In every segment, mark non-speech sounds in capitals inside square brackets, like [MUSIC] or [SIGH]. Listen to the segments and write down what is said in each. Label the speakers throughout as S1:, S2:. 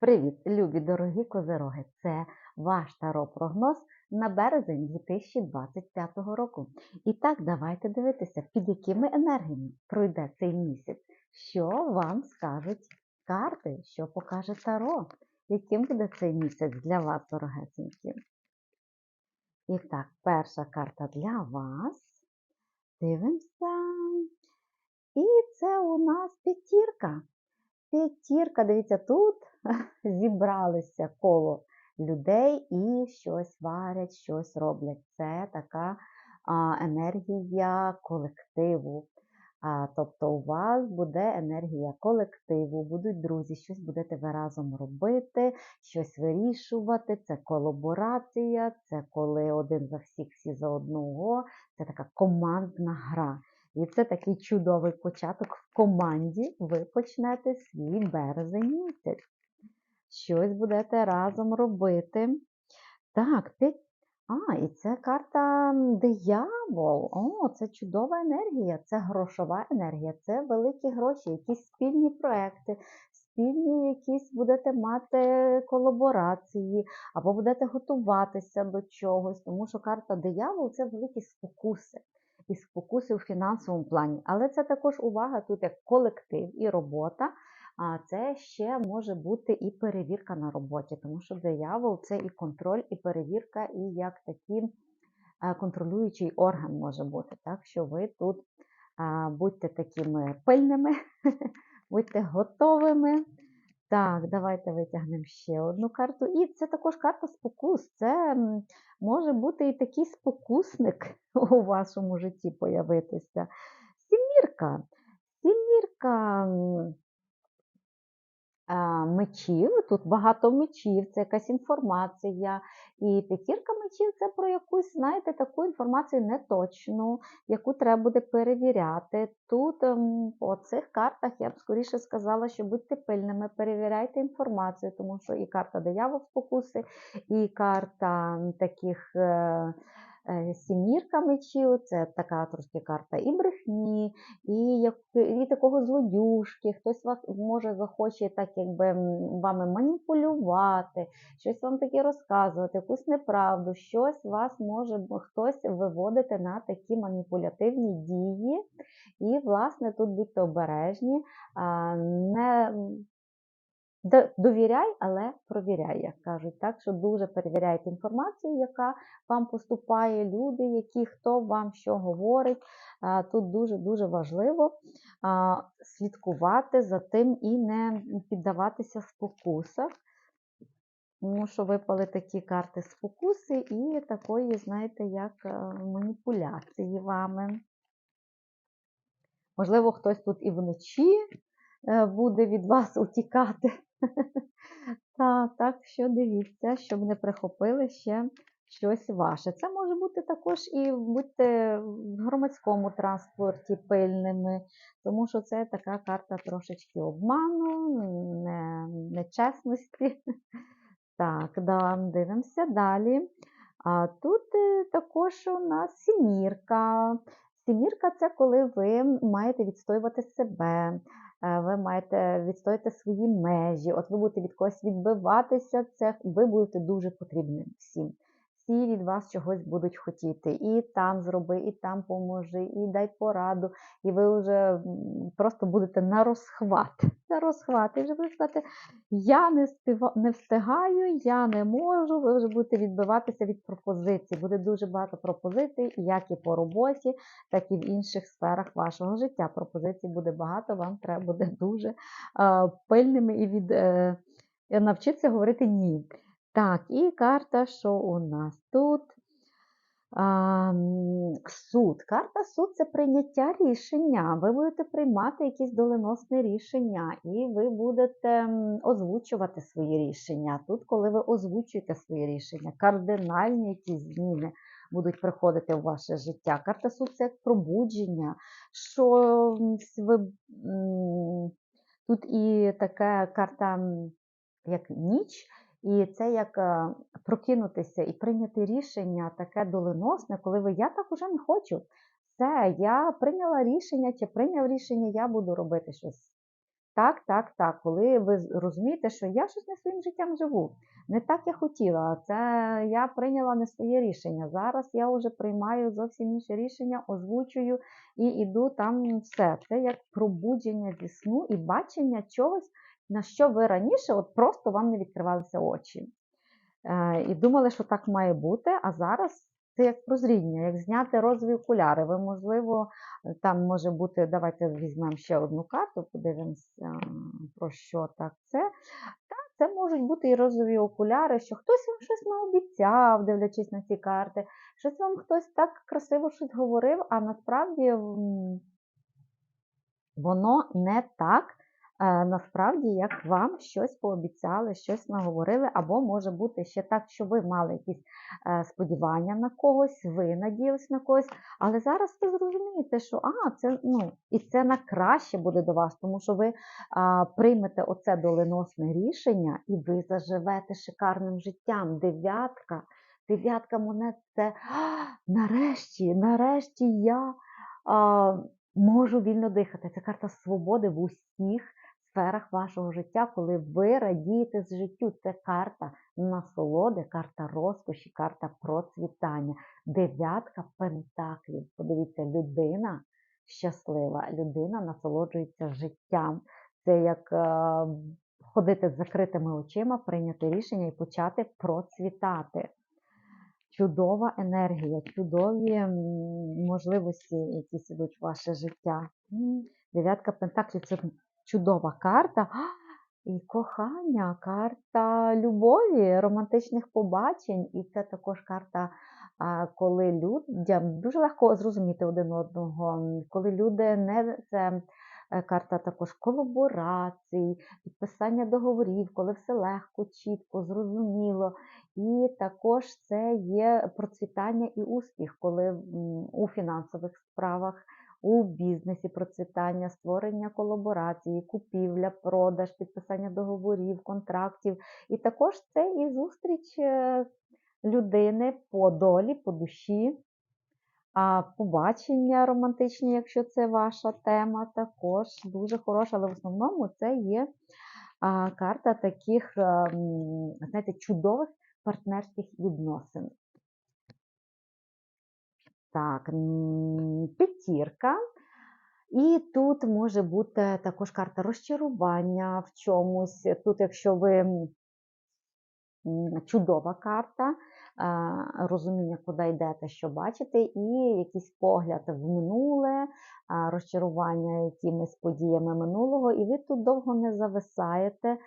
S1: Привіт, любі дорогі козероги! Це ваш таро-прогноз на березень 2025 року. І так, давайте дивитися, під якими енергіями пройде цей місяць, що вам скажуть карти, що покаже таро, яким буде цей місяць для вас, дорогесенькі. І так, перша карта для вас. Дивимося. І це у нас п'ятірка. П'ятірка, дивіться, тут [LAUGHS] зібралися коло людей і щось варять, щось роблять. Це така енергія колективу. Тобто у вас буде енергія колективу, будуть друзі, щось будете ви разом робити, щось вирішувати. Це колаборація, це коли один за всіх, всі за одного. Це така командна гра. І це такий чудовий початок в команді. Ви почнете свій березень місяць. Щось будете разом робити. Так. А, і це карта диявол. О, це чудова енергія, це грошова енергія, це великі гроші, якісь спільні проекти, спільні якісь будете мати колаборації, або будете готуватися до чогось, тому що карта диявол це великі спокуси і спокуси у фінансовому плані. Але це також увага тут як колектив і робота. А це ще може бути і перевірка на роботі, тому що диявол це і контроль, і перевірка, і як такий контролюючий орган може бути. Так що ви тут будьте такими пильними, [LAUGHS] будьте готовими. Так, давайте витягнемо ще одну карту. І це також карта спокус. Це може бути і такий спокусник [LAUGHS] у вашому житті появитися. Сімірка. Сімірка мечів, тут багато мечів, це якась інформація. І п'ятірка мечів це про якусь, знаєте, таку інформацію неточну, яку треба буде перевіряти. Тут ем, по цих картах я б скоріше сказала, що будьте пильними, перевіряйте інформацію, тому що і карта диявол спокуси, і карта таких. Е, сімірка мечів це така трошки карта і брехні, і як, і такого злодюшки. Хтось вас може захоче так, якби вами маніпулювати, щось вам таке розказувати, якусь неправду, щось вас може хтось виводити на такі маніпулятивні дії. І, власне, тут будьте обережні, не Довіряй, але провіряй, як кажуть. Так що дуже перевіряйте інформацію, яка вам поступає, люди, які хто вам що говорить. Тут дуже-дуже важливо слідкувати за тим і не піддаватися спокусах. Тому що випали такі карти спокуси і такої, знаєте, як е, маніпуляції вами. Можливо, хтось тут і вночі е, буде від вас утікати. [LAUGHS] Та, так що дивіться, щоб не прихопили ще щось ваше. Це може бути також і будьте в громадському транспорті пильними, тому що це така карта трошечки обману, не, нечесності. [LAUGHS] Так, да, дивимося далі. А тут е, також у нас сімірка. Сімірка це коли ви маєте відстоювати себе, ви маєте відстояти свої межі, от ви будете від когось відбиватися, це ви будете дуже потрібним всім всі від вас чогось будуть хотіти. І там зроби, і там поможи, і дай пораду. І ви вже просто будете на розхват. [LAUGHS] На розхват. І вже будете сказати, я не співа... не встигаю, я не можу. Ви вже будете відбиватися від пропозицій. Буде дуже багато пропозицій, як і по роботі, так і в інших сферах вашого життя. Пропозицій буде багато, вам треба буде дуже е, пильними і від. Е, Навчитися говорити ні. Так, і карта, що у нас тут? А, Суд. Карта суд це прийняття рішення. Ви будете приймати якісь доленосне рішення, і ви будете озвучувати свої рішення. Тут, коли ви озвучуєте свої рішення, кардинальні якісь зміни будуть приходити в ваше життя. Карта суд це як пробудження, що ви тут і така карта, як ніч. І це як е, прокинутися і прийняти рішення таке доленосне, коли ви я так уже не хочу. Все, я прийняла рішення чи прийняв рішення, я буду робити щось Так, так, так. Коли ви розумієте, що я щось не своїм життям живу. Не так я хотіла. Це я прийняла не своє рішення. Зараз я вже приймаю зовсім інше рішення, озвучую і іду там все. Це як пробудження зі сну і бачення чогось, на що ви раніше от просто вам не відкривалися очі. Е, і думали, що так має бути, а зараз це як прозріння, як зняти розові окуляри. Ви, можливо, там може бути, давайте візьмемо ще одну карту, подивимося, про що так це. Так, це можуть бути і розові окуляри, що хтось вам щось наобіцяв, дивлячись на ці карти, щось вам хтось так красиво щось говорив, а насправді воно не так. Е, Насправді, як вам щось пообіцяли, щось наговорили, або може бути ще так, що ви мали якісь е, сподівання на когось, ви надіялись на когось, але зараз ви зрозумієте, що а, це ну, і це на краще буде до вас, тому що ви а, приймете оце доленосне рішення і ви заживете шикарним життям. Дев'ятка, дев'ятка монет це «А, нарешті, нарешті я а, можу вільно дихати. Це карта свободи в усіх сферах вашого життя, коли ви радієте з життю. Це карта насолоди, карта розкоші, карта процвітання. Дев'ятка пентаклів. Подивіться, людина щаслива, людина насолоджується життям. Це як е, ходити з закритими очима, прийняти рішення і почати процвітати. Чудова енергія, чудові можливості, які ідуть в ваше життя. Дев'ятка пентаклів це чудова карта. І кохання, карта любові, романтичних побачень. І це також карта, коли людям дуже легко зрозуміти один одного, коли люди не це е, карта також колаборацій, підписання договорів, коли все легко, чітко, зрозуміло. І також це є процвітання і успіх, коли у фінансових справах, у бізнесі процвітання, створення колаборації, купівля, продаж, підписання договорів, контрактів. І також це і зустріч е, людини по долі, по душі. Побачення романтичні, якщо це ваша тема, також дуже хороша, але в основному це є карта таких, ем, знаєте, чудових партнерських відносин. Так, п'ятірка. І тут може бути також карта розчарування в чомусь. Тут, якщо ви чудова карта, розуміння, куди йдете, що бачите, і якийсь погляд в минуле, розчарування якимись подіями минулого, і ви тут довго не зависаєте.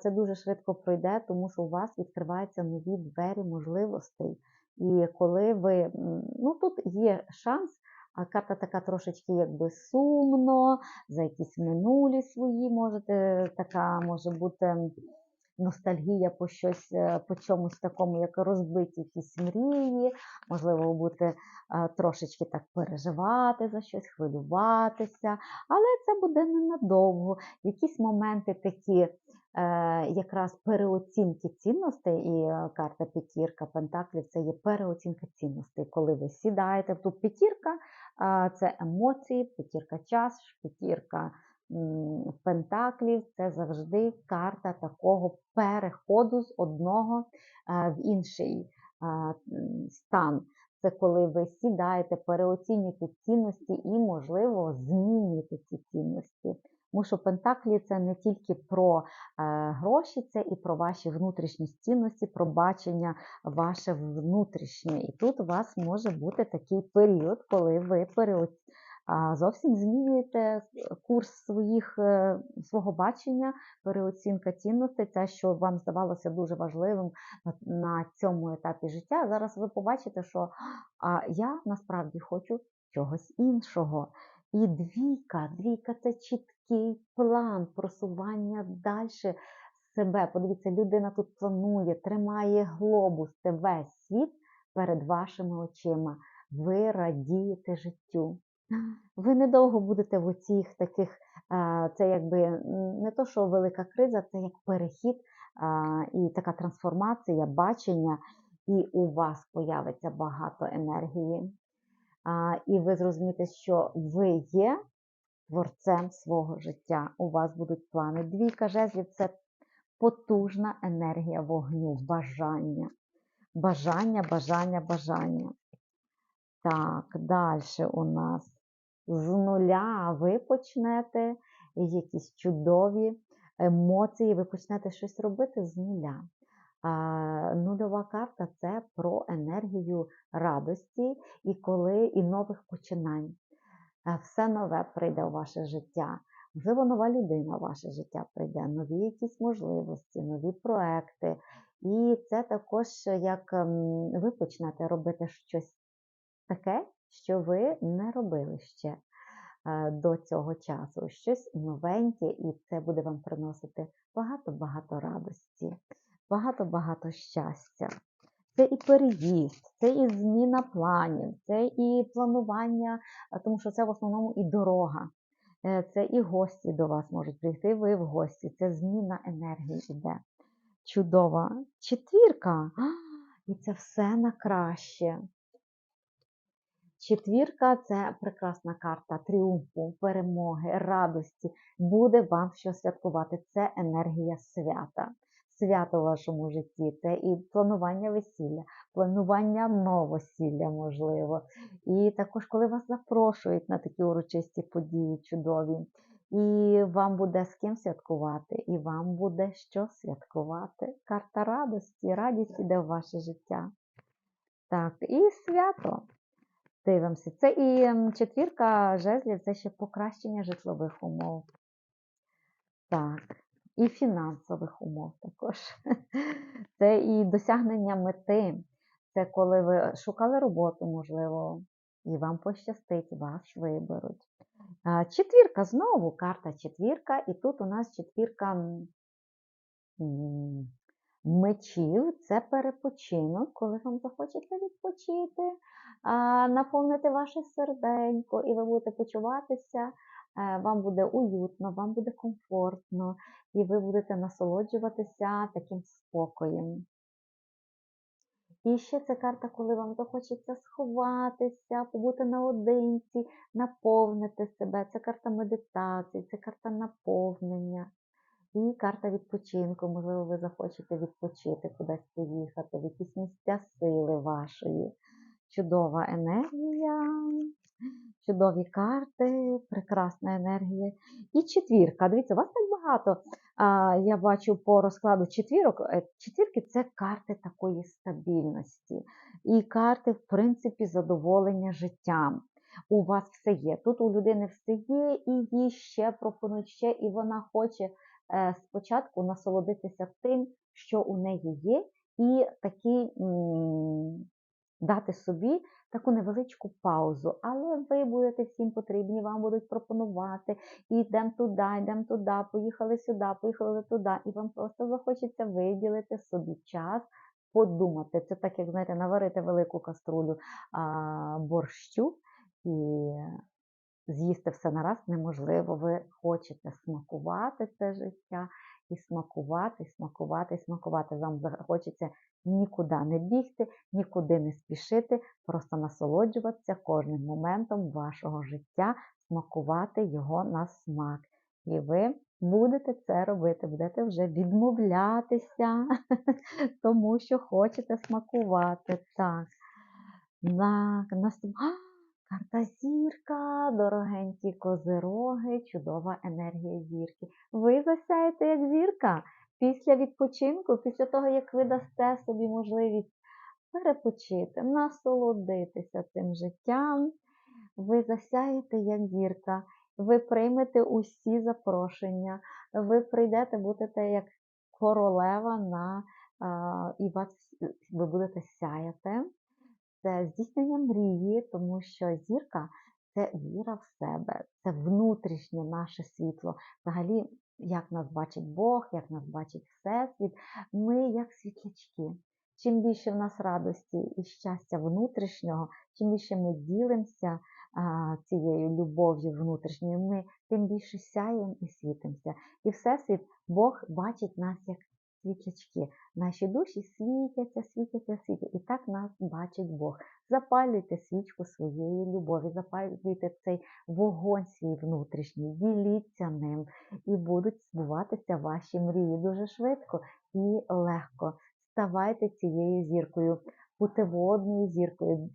S1: Це дуже швидко пройде, тому що у вас відкриваються нові двері можливостей. І коли ви, ну тут є шанс, а карта така трошечки якби сумно, за якісь минулі свої можете, така може бути ностальгія по щось, е, по чомусь такому, як розбиті якісь мрії, можливо, будете е, трошечки так переживати за щось, хвилюватися, але це буде ненадовго. Якісь моменти такі якраз переоцінки цінностей, і е, карта п'ятірка Пентаклів це є переоцінка цінностей. Коли ви сідаєте, тут п'ятірка це емоції, п'ятірка час, п'ятірка пентаклів це завжди карта такого переходу з одного в інший стан. Це коли ви сідаєте, переоцінюєте цінності і, можливо, змінюєте ці цінності. Тому що Пентаклі це не тільки про е, гроші, це і про ваші внутрішні цінності, про бачення ваше внутрішнє. І тут у вас може бути такий період, коли ви переоц... а, зовсім змінюєте курс своїх, е, свого бачення, переоцінка цінностей, те, що вам здавалося дуже важливим на, цьому етапі життя. Зараз ви побачите, що я насправді хочу чогось іншого. І двійка, двійка це чіткий план просування далі себе. Подивіться, людина тут планує, тримає глобус, це весь світ перед вашими очима. Ви радієте життю. Ви недовго будете в оцих таких, це якби не то, що велика криза, це як перехід і така трансформація, бачення, і у вас появиться багато енергії. І ви зрозумієте, що ви є творцем свого життя. У вас будуть плани. Двійка жезлів це потужна енергія вогню, бажання. Бажання, бажання, бажання. Так, далі у нас з нуля ви почнете якісь чудові емоції, ви почнете щось робити з нуля. Нульова карта це про енергію радості і коли і нових починань. Все нове прийде у ваше життя. Можливо, нова людина в ваше життя прийде, нові якісь можливості, нові проекти. І це також як ем, ви почнете робити щось таке, що ви не робили ще е, до цього часу. Щось новеньке, і це буде вам приносити багато-багато радості, багато-багато щастя. Це і переїзд, це і зміна планів, це і планування, тому що це в основному і дорога. Е, Це і гості до вас можуть прийти, ви в гості. Це зміна енергії іде. Чудова четвірка. І це все на краще. Четвірка це прекрасна карта тріумфу, перемоги, радості. Буде вам що святкувати. Це енергія свята. Свято в вашому житті. Це і планування весілля, планування новосілля, можливо. І також, коли вас запрошують на такі урочисті події чудові. І вам буде з ким святкувати, і вам буде що святкувати. Карта радості, радість іде в ваше життя. Так, і свято. Дивимося. Це і четвірка жезлів це ще покращення житлових умов. Так, і фінансових умов також. [LAUGHS] Це і досягнення мети. Це коли ви шукали роботу, можливо, і вам пощастить, вас виберуть. Четвірка знову карта четвірка, і тут у нас четвірка мечів це перепочинок, коли вам захочеться відпочити, наповнити ваше серденько, і ви будете почуватися, вам буде уютно, вам буде комфортно, і ви будете насолоджуватися таким спокоєм. І ще це карта, коли вам захочеться сховатися, побути наодинці, наповнити себе. Це карта медитації, це карта наповнення. І карта відпочинку. Можливо, ви захочете відпочити, кудись поїхати, в якісь місця сили вашої. Чудова енергія, чудові карти, прекрасна енергія. І четвірка. Дивіться, у вас так багато. А, я бачу по розкладу четвірок. Е, Четвірки це карти такої стабільності. І карти, в принципі, задоволення життям. У вас все є. Тут у людини все є, і їй ще пропонують ще, і вона хоче е, спочатку насолодитися тим, що у неї є, і такий дати собі таку невеличку паузу. Але ви будете всім потрібні, вам будуть пропонувати, і йдемо туди, йдемо туди, поїхали сюди, поїхали туди. І вам просто захочеться виділити собі час. Подумати, це так, як знаєте, наварити велику каструлю а, борщу і з'їсти все нараз неможливо. Ви хочете смакувати це життя і смакувати, смакувати, смакувати. Вам хочеться нікуди не бігти, нікуди не спішити, просто насолоджуватися кожним моментом вашого життя, смакувати його на смак. І ви будете це робити, будете вже відмовлятися, [LAUGHS] тому що хочете смакувати. Так. На, наступ... А, Карта зірка, дорогенькі козироги, чудова енергія зірки. Ви засяєте як зірка після відпочинку, після того, як ви дасте собі можливість перепочити, насолодитися цим життям. Ви засяєте як зірка, ви приймете усі запрошення, ви прийдете, будете як королева на і вас ви будете сяяти. Це здійснення мрії, тому що зірка це віра в себе, це внутрішнє наше світло. Взагалі, як нас бачить Бог, як нас бачить Всесвіт, ми як світлячки. Чим більше в нас радості і щастя внутрішнього, чим більше ми ділимося а, цією любов'ю внутрішньою, ми тим більше сяємо і світимося. І Всесвіт Бог бачить нас як світлячки. Наші душі світяться, світяться, світяться. І так нас бачить Бог. Запалюйте свічку своєї любові, запалюйте цей вогонь свій внутрішній, діліться ним, і будуть збуватися ваші мрії дуже швидко і легко. Ставайте цією зіркою, путеводною зіркою,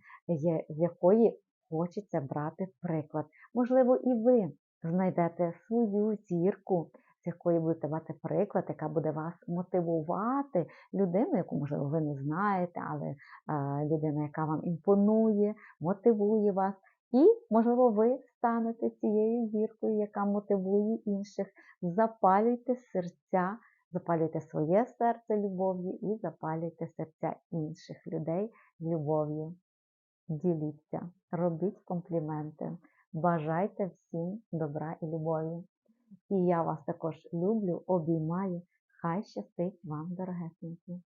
S1: з якої хочеться брати приклад. Можливо, і ви знайдете свою зірку, з якої будете брати приклад, яка буде вас мотивувати, людину, яку, можливо, ви не знаєте, але е, людина, яка вам імпонує, мотивує вас. І, можливо, ви станете цією зіркою, яка мотивує інших. Запалюйте серця, запалюйте своє серце любов'ю і запалюйте серця інших людей любов'ю. Діліться, робіть компліменти, бажайте всім добра і любові. І я вас також люблю, обіймаю. Хай щастить вам, дорогесенькі.